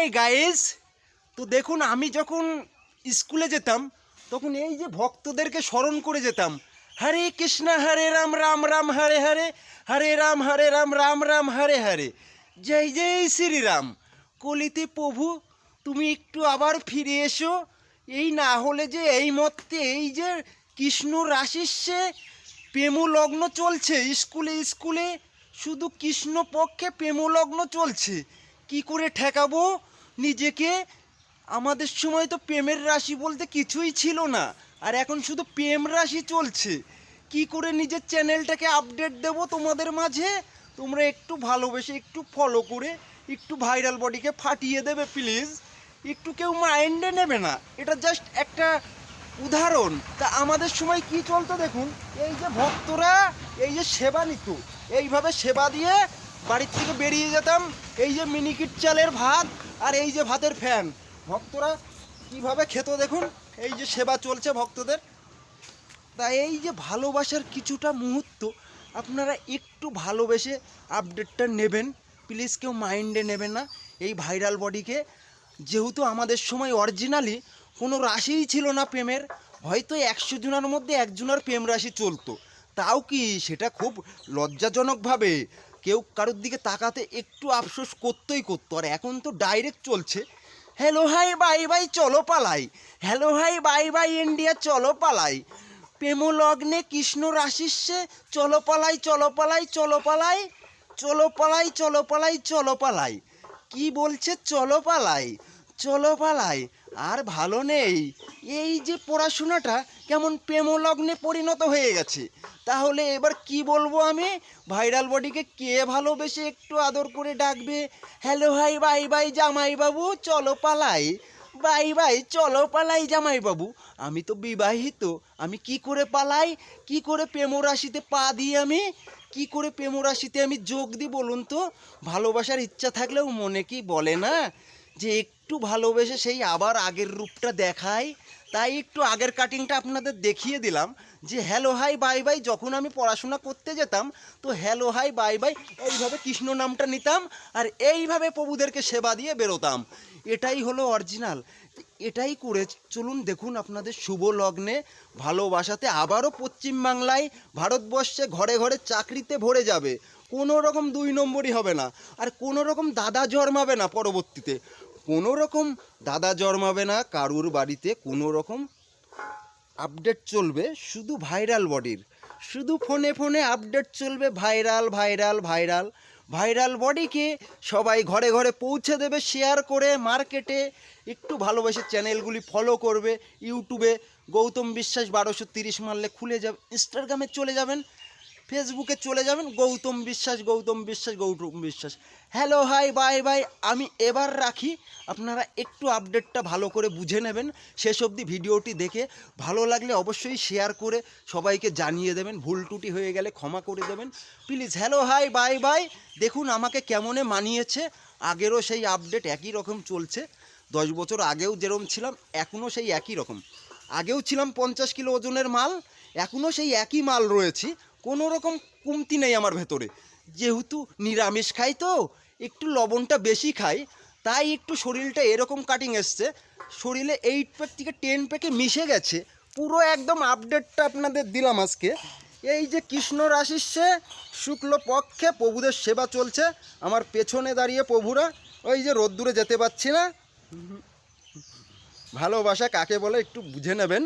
Hi guys তো দেখুন, আমি যখন স্কুলে যেতাম, তখন এই যে ভক্তদেরকে স্মরণ করে যেতাম। হরে কৃষ্ণ, হরে রাম রাম রাম, হরে হরে। হরে রাম হরে রাম রাম রাম, হরে হরে। জয় জয় শ্রীরাম। কলিতে প্রভু, তুমি একটু আবার ফিরে এসো। এই না হলে যে এই মতে এই যে কৃষ্ণ রাশিস্যে প্রেমলগ্ন চলছে স্কুলে স্কুলে। শুধু কৃষ্ণ পক্ষে প্রেমলগ্ন চলছে। কি করে ঠেকাবো? নিজেকে আমাদের সময় তো প্রেমের রাশি বলতে কিছুই ছিল না। আর এখন শুধু প্রেম রাশি চলছে। কি করে নিজের চ্যানেলটাকে আপডেট দেব তোমাদের মাঝে? তোমরা একটু ভালোবেসে একটু ফলো করে একটু ভাইরাল বডিকে ফাটিয়ে দেবে প্লিজ একটু কেউ মাইন্ডে নেবে না। এটা জাস্ট একটা উদাহরণ। তা আমাদের সময় কি চলতো দেখুন? এই যে ভক্তরা, এই যে সেবা নিত। এইভাবে সেবা দিয়ে বাড়ির থেকে বেরিয়ে যেতাম। এই যে মিনিকিট চালের ভাত আর এই যে ভাতের ফ্যান, ভক্তরা কীভাবে খেত দেখুন? এই যে সেবা চলছে ভক্তদের। তা এই যে ভালোবাসার কিছুটা মুহূর্ত, আপনারা একটু ভালোবেসে আপডেটটা নেবেন। প্লিজ কেউ মাইন্ডে নেবেন না এই ভাইরাল বডিকে যেহেতু আমাদের সময় অরিজিনালি কোনো রাশিই ছিল না প্রেমের, হয়তো একশো জনের মধ্যে একজনের প্রেম রাশি চলতো। তাও কি সেটা খুব লজ্জাজনকভাবে কেউ কারোর দিকে তাকাতে একটু আফসোস করতেই করতো। আর এখন তো ডাইরেক্ট চলছে। হ্যালো হাই বাই বাই চলো পালাই। Hello hi bye bye India চলো পালাই। প্রেম লগ্নে কৃষ্ণ রাশিস্যে চলো পালাই চলো পালাই চলো পালাই চলো পালাই চলো পালাই চলো পালাই। কি বলছে? চলো পালাই। চলো পালাই, আর ভালো নেই। এই যে পড়াশোনাটা কেমন প্রেমলগ্নে পরিণত হয়ে গেছে। তাহলে এবার কি বলব আমি? ভাইরাল বডিকে কে ভালোবেসে একটু আদর করে ডাকবে? হ্যালো, হাই, বাই বাই জামাই বাবু চলো পালাই। বাই বাই, চলো পালাই জামাই বাবু আমি তো বিবাহিত, আমি কি করে পালাই? কি করে প্রেমরাশিতে পা দিই আমি? কি করে প্রেমরাশিতে আমি যোগ দিই বলুন তো? ভালোবাসার ইচ্ছা থাকলেও মনে কি বলে না? যে একটু ভালোবেসে সেই আবার আগের রূপটা দেখায়, তাই একটু আগের কাটিংটা আপনাদের দেখিয়ে দিলাম যে হ্যালো হাই বাই বাই যখন আমি পড়াশোনা করতে যেতাম, তো হ্যালো হাই বাই বাই এইভাবে কৃষ্ণ নামটা নিতাম আর এইভাবে প্রভুদেরকে সেবা দিয়ে বেরোতাম। এটাই হলো অরিজিনাল এটাই করে চলুন দেখুন আপনাদের শুভ লগ্নে ভালোবাসাতে আবারও পশ্চিমবাংলায় ভারতবর্ষে ঘরে ঘরে চাকরিতে ভরে যাবে। কোনো রকম দুই নম্বরই হবে না। আর কোনো রকম দাদা জন্মাবে না পরবর্তীতে। কোনো রকম দাদা জন্মাবে না, কারুর বাড়িতে কোনো রকম আপডেট চলবে শুধু ভাইরাল বডির শুধু ফোনে ফোনে আপডেট চলবে ভাইরাল ভাইরাল ভাইরাল ভাইরাল বডিকে সবাই ঘরে ঘরে পৌঁছে দেবে শেয়ার করে মার্কেটে একটু ভালোবেসে চ্যানেলগুলি ফলো করবে ইউটিউবে গৌতম বিশ্বাস বারোশো তিরিশ মারলে খুলে যাবে ইনস্টাগ্রামে চলে যাবেন। ফেসবুকে চলে যাবেন, গৌতম বিশ্বাস গৌতম বিশ্বাস গৌতম বিশ্বাস। হ্যালো হাই বাই বাই আমি এবার রাখি। আপনারা একটু আপডেটটা ভালো করে বুঝে নেবেন। শেষ অবধি ভিডিওটি দেখে ভালো লাগলে অবশ্যই শেয়ার করে সবাইকে জানিয়ে দেবেন। ভুল ত্রুটি হয়ে গেলে ক্ষমা করে দেবেন। Please hello hi bye bye দেখুন আমাকে কেমনে মানিয়েছে। আগেরও সেই আপডেট একই রকম চলছে। দশ বছর আগেও যেরকম ছিলাম এখনও সেই একই রকম। আগেও ছিলাম পঞ্চাশ কিলো ওজনের মাল এখনও সেই একই মাল রয়েছি। কোনো রকম কমতি নেই আমার ভেতরে। যেহেতু নিরামিষ খাই তো, একটু লবণটা বেশি খাই, তাই একটু শরীরটা এরকম কাটিং এসছে। শরীরে এইট প্যাক থেকে টেন প্যাকে মিশে গেছে। পুরো একদম আপডেটটা আপনাদের দিলাম আজকে। এই যে কৃষ্ণ রাশিস্যে শুক্ল পক্ষে প্রভুদের সেবা চলছে। আমার পেছনে দাঁড়িয়ে প্রভুরা, ওই যে রোদ্দুরে যেতে পারছি না। ভালোবাসা কাকে বলে একটু বুঝে নেবেন।